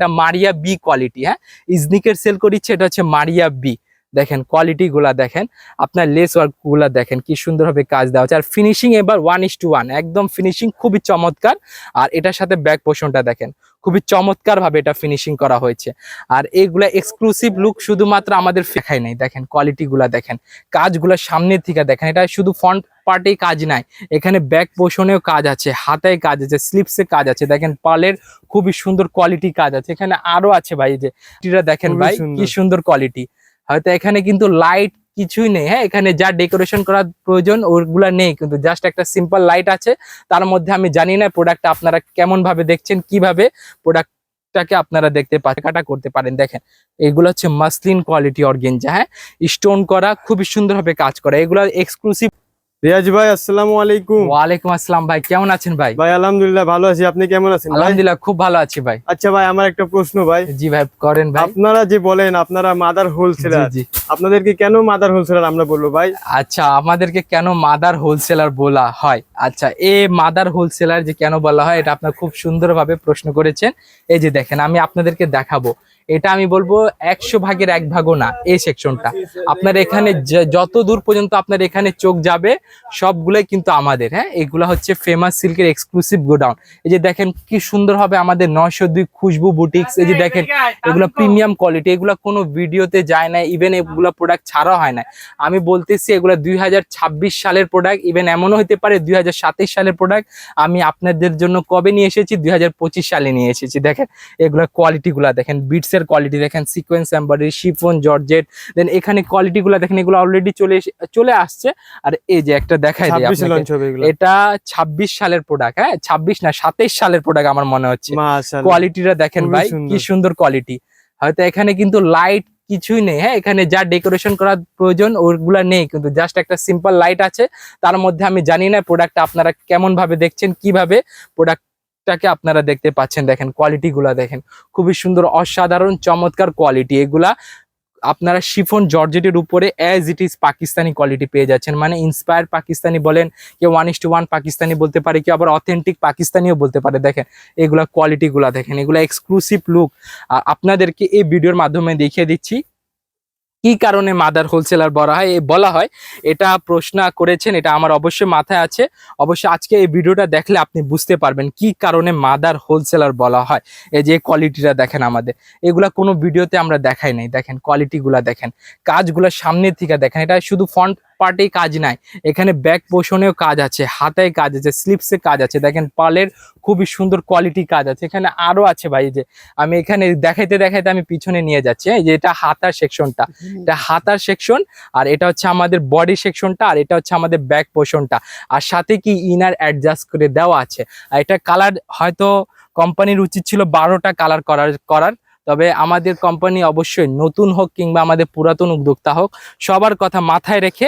এটা মারিয়া B quality হ্যাঁ? ইজনিকের sell করিচ্ছে এটা হচ্ছে মারিয়া বি। দেখেন কোয়ালিটি গুলা দেখেন আপনার লেস ওয়ার্কগুলা দেখেন কি সুন্দরভাবে কাজ দেওয়া হচ্ছে। আর ফিনিশিং এবার ওয়ান ইস টু ওয়ান একদম ফিনিশিং খুবই চমৎকার। আর এটার সাথে ব্যাক পোষণটা দেখেন খুবই চমৎকার ভাবে এটা ফিনিশিং করা হয়েছে। আর এইগুলা এক্সক্লুসিভ লুক শুধুমাত্র আমাদের ফেখাই নাই দেখেন কোয়ালিটি গুলা দেখেন কাজগুলা সামনের থেকে দেখেন এটা শুধু ফ্রন্ট পার্টেই কাজ নাই এখানে ব্যাক পোষণেও কাজ আছে হাতায় কাজ আছে স্লিপসে কাজ আছে দেখেন পালের খুবই সুন্দর কোয়ালিটি কাজ আছে এখানে আরও আছে ভাই যে দেখেন ভাই কি সুন্দর। কোয়ালিটি হয়তো এখানে কিন্তু লাইট কিছুই নেই হ্যাঁ? এখানে যা ডেকোরেশন করার প্রয়োজন, ওগুলা নেই। কিন্তু জাস্ট একটা সিম্পল লাইট আছে। তার মধ্যে আমি জানি না প্রোডাক্টটা আপনারা কেমন ভাবে দেখছেন, কীভাবে প্রোডাক্ট টাকে আপনারা দেখতে পাচ্ছেন কাটা করতে পারেন। দেখেন, এগুলো হচ্ছে মাসলিন কোয়ালিটি অর্গেঞ্জা হ্যাঁ? স্টোন করা খুবই সুন্দরভাবে কাজ করা। এগুলো এক্সক্লুসিভ রিয়াজ ভাই আসসালামু আলাইকুম। ওয়ালাইকুম আসসালাম ভাই কেমন আছেন ভাই? ভাই আলহামদুলিল্লাহ ভালো আছি। আপনি কেমন আছেন আলহামদুলিল্লাহ খুব ভালো আছি ভাই। আচ্ছা ভাই আমার একটা প্রশ্ন ভাই। জি ভাই করেন ভাই। আপনারা যে বলেন আপনারা মাদার হোলসেলার। জি। আপনাদেরকে কেন মাদার হোলসেলার আমরা বলব ভাই? আচ্ছা আমাদেরকে কেন মাদার হোলসেলার বলা হয়? আচ্ছা এ মাদার হোলসেলার যে কেন বলা হয় এটা আপনার খুব সুন্দরভাবে প্রশ্ন করেছেন। এই যে দেখেন আমি আপনাদেরকে দেখাবো। এটা আমি বলব একশো ভাগের এক ভাগও না, এই সেকশনটা আপনার এখানে যত দূর পর্যন্ত আপনার এখানে চোখ যাবে, সবগুলোই কিন্তু আমাদের হ্যাঁ? এগুলো হচ্ছে ফেমাস সিল্কের এক্সক্লুসিভ গোডাউন এই যে দেখেন কি সুন্দর হবে আমাদের নয়শো দুই খুশবু বুটিক্স এই যে দেখেন, এগুলো প্রিমিয়াম কোয়ালিটি এগুলো কোনো ভিডিওতে যায় না ইভেন এগুলো প্রোডাক্ট ছাড়া হয় না। আমি বলতেছি এগুলো দুই হাজার ছাব্বিশ সালের প্রোডাক্ট ইভেন এমনও হতে পারে দুই সালের প্রোডাক্ট আমি আপনাদের জন্য কবে নিয়ে এসেছি? দুই হাজার পঁচিশ সালে নিয়ে এসেছি। দেখেন এগুলো কোয়ালিটিগুলো দেখেন বিটসের কোয়ালিটি দেখেন সিকোয়েন্স এম্বারি শিফন জর্জেট দেন এখানে কোয়ালিটিগুলো দেখেন এগুলো অলরেডি চলে চলে আসছে। আর এই যে একটা দেখাই দিই এটা 26 সালের প্রোডাক্ট হ্যাঁ? 26 না 27 সালের প্রোডাক্ট আমার মনে হচ্ছে। কোয়ালিটিটা দেখেন ভাই কি সুন্দর। কোয়ালিটি হয়তো এখানে কিন্তু লাইট কিছুই নেই হ্যাঁ? এখানে যা ডেকোরেশন করার প্রয়োজন ওগুলা নেই কিন্তু জাস্ট একটা সিম্পল লাইট আছে। তার মধ্যে আমি জানি না প্রোডাক্টটা আপনারা কেমন ভাবে দেখছেন কীভাবে প্রোডাক্টটাকে আপনারা দেখতে পাচ্ছেন, দেখেন কোয়ালিটি গুলা দেখেন। খুবই সুন্দর, অসাধারণ, চমৎকার কোয়ালিটি এগুলা আপনারা শিফন, জর্জেটের উপরে as it is Pakistani quality পেয়ে যাচ্ছেন। মানে ইন্সপায়ার পাকিস্তানি বলেন, কেউ one is to one Pakistani বলতে পারে, কেউ আবার অথেন্টিক পাকিস্তানিও বলতে পারে। দেখেন, এগুলা কোয়ালিটিগুলা দেখেন, এগুলা এক্সক্লুসিভ লুক আপনাদেরকে এই ভিডিওর মাধ্যমে দেখিয়ে দিচ্ছি। কি কারণে মাদার হোলসেলার বলা হয় বলা হয়। এটা প্রশ্ন করেছেন, এটা আমার অবশ্যই মাথায় আছে। অবশ্যই আজকে এই ভিডিওটা দেখলে আপনি বুঝতে পারবেন কি কারণে মাদার হোলসেলার বলা হয়। এই যে কোয়ালিটিটা দেখেন আমাদের। এগুলা কোনো ভিডিওতে আমরা দেখাই নাই। দেখেন কোয়ালিটিগুলা দেখেন। কাজগুলা সামনের থেকে দেখেন। এটা শুধু ফ্রন্ট পার্টেই কাজ নাই। এখানে ব্যাক পোষণেও কাজ আছে, হাতায় কাজ আছে স্লিপসে কাজ আছে। দেখেন পালের খুবই সুন্দর কোয়ালিটি কাজ আছে। এখানে আরও আছে ভাই যে আমি এখানে দেখাইতে দেখাইতে আমি পিছনে নিয়ে যাচ্ছি। যে এটা হাতার সেকশনটা এটা হাতার সেকশন আর এটা হচ্ছে আমাদের বডি সেকশনটা আর এটা হচ্ছে আমাদের ব্যাক পোষণটা আর সাথে কি ইনার অ্যাডজাস্ট করে দেওয়া আছে। আর এটা কালার হয়তো কোম্পানির উচিত ছিল বারোটা কালার করার করার। তবে আমাদের কোম্পানি অবশ্যই নতুন হোক কিংবা আমাদের পুরাতন উদ্যোক্তা হোক সবার কথা মাথায় রেখে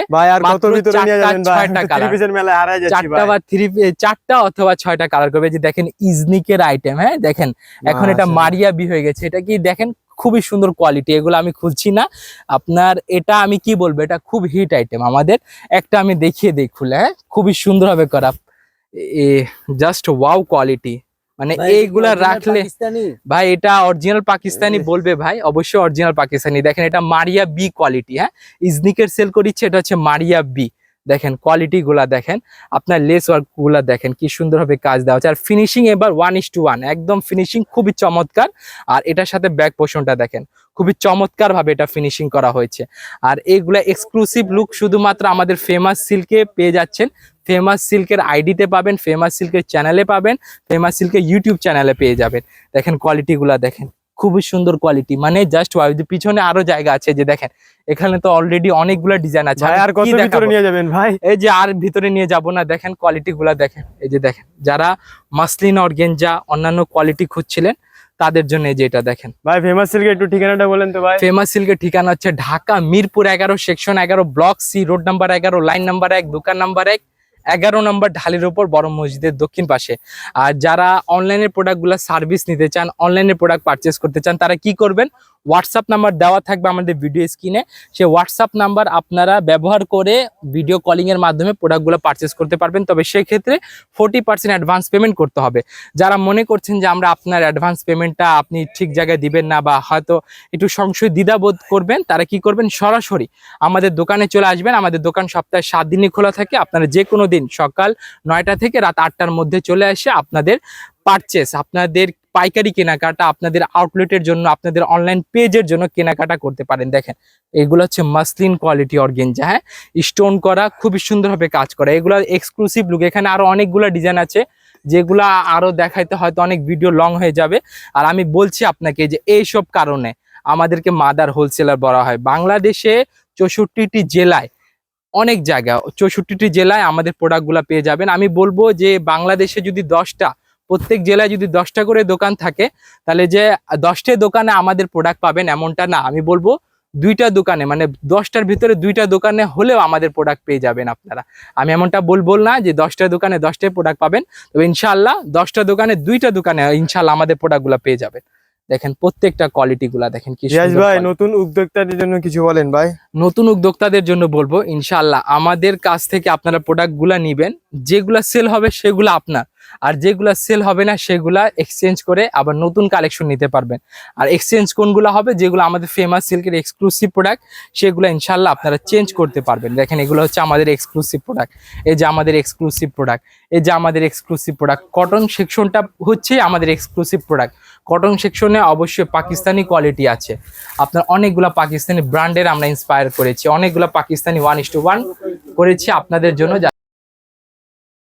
চারটা, বা থ্রি চারটা অথবা ছয়টা কালার করবে। যে দেখেন ইজনিকের আইটেম হ্যাঁ দেখেন এখন এটা মারিয়া বি হয়ে গেছে। এটা কি দেখেন খুবই সুন্দর কোয়ালিটি এগুলো আমি খুঁজছি না। আপনার এটা আমি কি বলব? এটা খুব হিট আইটেম আমাদের। একটা আমি দেখিয়ে দিই খুলে হ্যাঁ খুবই সুন্দর হবে করা। এ জাস্ট ওয়াও কোয়ালিটি মানে এইগুলা রাখলে ভাই এটা অরিজিনাল পাকিস্তানি বলবে ভাই অবশ্যই অরিজিনাল পাকিস্তানি। দেখেন এটা মারিয়া বি কোয়ালিটি হ্যাঁ? ইজনিকের সেল করিচ্ছে এটা হচ্ছে মারিয়া বি। দেখেন কোয়ালিটিগুলা দেখেন, আপনার লেস ওয়ার্কগুলা দেখেন, কি সুন্দরভাবে কাজ দেওয়া হচ্ছে। আর ফিনিশিং এবার ওয়ান ইস টু ওয়ান একদম ফিনিশিং খুবই চমৎকার। আর এটার সাথে ব্যাক পোষণটা দেখেন, খুবই চমৎকারভাবে এটা ফিনিশিং করা হয়েছে। আর এইগুলা এক্সক্লুসিভ লুক শুধুমাত্র আমাদের ফেমাস সিল্কে পেয়ে যাচ্ছেন। ফেমাস সিল্কের আইডিতে পাবেন ফেমাস সিল্কের চ্যানেলে পাবেন ফেমাস সিল্কের ইউটিউব চ্যানেলে পেয়ে যাবেন। দেখেন কোয়ালিটিগুলা দেখেন। খুবই সুন্দর কোয়ালিটি মানে জাস্ট পিছনে আরও জায়গা আছে যে দেখেন এখানে তো অলরেডি অনেকগুলা ডিজাইন আছে। আর কত ভিতরে নিয়ে যাবেন ভাই? এই যে আর ভিতরে নিয়ে যাব না দেখেন কোয়ালিটি গুলা দেখেন। এই যে দেখেন যারা মাসলিন অর্গেনজা অন্যান্য কোয়ালিটি খুঁজছিলেন তাদের জন্য এই যে এটা দেখেন। ভাই ফেমাস সিল্কের একটু ঠিকানাটা বলেন তো ভাই। ফেমাস সিল্কের ঠিকানা হচ্ছে ঢাকা মিরপুর এগারো সেকশন এগারো ব্লক সি রোড নাম্বার এগারো লাইন নাম্বার এক দোকান নাম্বার এক। এগারো নম্বর ঢালির ওপর বড় মসজিদের দক্ষিণ পাশে। আর যারা অনলাইনের প্রোডাক্টগুলো সার্ভিস নিতে চান অনলাইনের প্রোডাক্ট পারচেস করতে চান, তারা কি করবেন? হোয়াটসঅ্যাপ নাম্বার দেওয়া থাকবে আমাদের ভিডিও স্ক্রিনে সেই হোয়াটসঅ্যাপ নাম্বার আপনারা ব্যবহার করে ভিডিও কলিং এর মাধ্যমে প্রোডাক্টগুলো পারচেস করতে পারবেন। তবে সেক্ষেত্রে ফোর্টি পার্সেন্ট অ্যাডভান্স পেমেন্ট করতে হবে। যারা মনে করছেন যে আমরা আপনার অ্যাডভান্স পেমেন্টটা আপনি ঠিক জায়গায় দিবেন না বা হয়তো একটু সংশয় দ্বিধাবোধ করবেন, তারা কি করবেন? সরাসরি আমাদের দোকানে চলে আসবেন। আমাদের দোকান সপ্তাহে সাত দিনই খোলা থাকে। আপনারা যে কোনো দিন সকাল নয়টা থেকে রাত আটটার মধ্যে চলে আসে আপনাদের পারচেস আপনাদের পাইকারি কেনাকাটা আপনাদের আউটলেটের জন্য, আপনাদের অনলাইন পেজের জন্য কেনাকাটা করতে পারেন। দেখেন, এগুলো হচ্ছে মাসলিন কোয়ালিটি অর্গেঞ্জা হ্যাঁ? স্টোন করা খুবই সুন্দরভাবে কাজ করা। এগুলো এক্সক্লুসিভ লুক এখানে আরও অনেকগুলো ডিজাইন আছে, যেগুলা আরও দেখাইতে হয়তো অনেক ভিডিও লং হয়ে যাবে। আর আমি বলছি আপনাকে যে এইসব কারণে আমাদেরকে মাদার হোলসেলার বলা হয়। বাংলাদেশে চৌষট্টিটি জেলায়, অনেক জায়গা চৌষট্টিটি জেলায় আমাদের প্রোডাক্টগুলো পেয়ে যাবেন। আমি বলব যে বাংলাদেশে যদি দশটা প্রত্যেক জেলায় যদি দশটা করে দোকান থাকে তাহলে যে দশটা দোকানে আমাদের প্রোডাক্ট পাবেন এমনটা না। আমি বলব দুইটা দোকানে মানে দশটার ভিতরে দুইটা দোকানে হলেও আমাদের প্রোডাক্ট পেয়ে যাবেন আপনারা। আমি এমনটা বলব না যে দশটা দোকানে দশটাই প্রোডাক্ট পাবেন তবে ইনশাল্লাহ দশটা দোকানে দুইটা দোকানে ইনশাল্লাহ আমাদের প্রোডাক্টগুলো পেয়ে যাবেন। দেখেন প্রত্যেকটা কোয়ালিটি গুলা দেখেন কি ভাই নতুন উদ্যোক্তাদের জন্য কিছু বলেন ভাই। নতুন উদ্যোক্তাদের জন্য বলব ইনশাল্লাহ আমাদের কাছ থেকে আপনারা প্রোডাক্টগুলা নিবেন যেগুলা সেল হবে সেগুলো আপনার। আর যেগুলা সেল হবে না, সেগুলা এক্সচেঞ্জ করে আবার নতুন কালেকশন নিতে পারবেন। আর এক্সচেঞ্জ কোনগুলো হবে? যেগুলো আমাদের ফেমাস সিল্কের এক্সক্লুসিভ প্রোডাক্ট সেগুলো ইনশাল্লাহ আপনারা চেঞ্জ করতে পারবেন। দেখেন, এগুলো হচ্ছে আমাদের এক্সক্লুসিভ প্রোডাক্ট এই যে আমাদের এক্সক্লুসিভ প্রোডাক্ট এই যে আমাদের এক্সক্লুসিভ প্রোডাক্ট কটন সেকশনটা হচ্ছে আমাদের এক্সক্লুসিভ প্রোডাক্ট কটন সেকশনে অবশ্যই পাকিস্তানি কোয়ালিটি আছে। আপনার অনেকগুলা পাকিস্তানি ব্র্যান্ডের আমরা ইন্সপায়ার করেছি। অনেকগুলা Pakistani one is to one করেছি আপনাদের জন্য।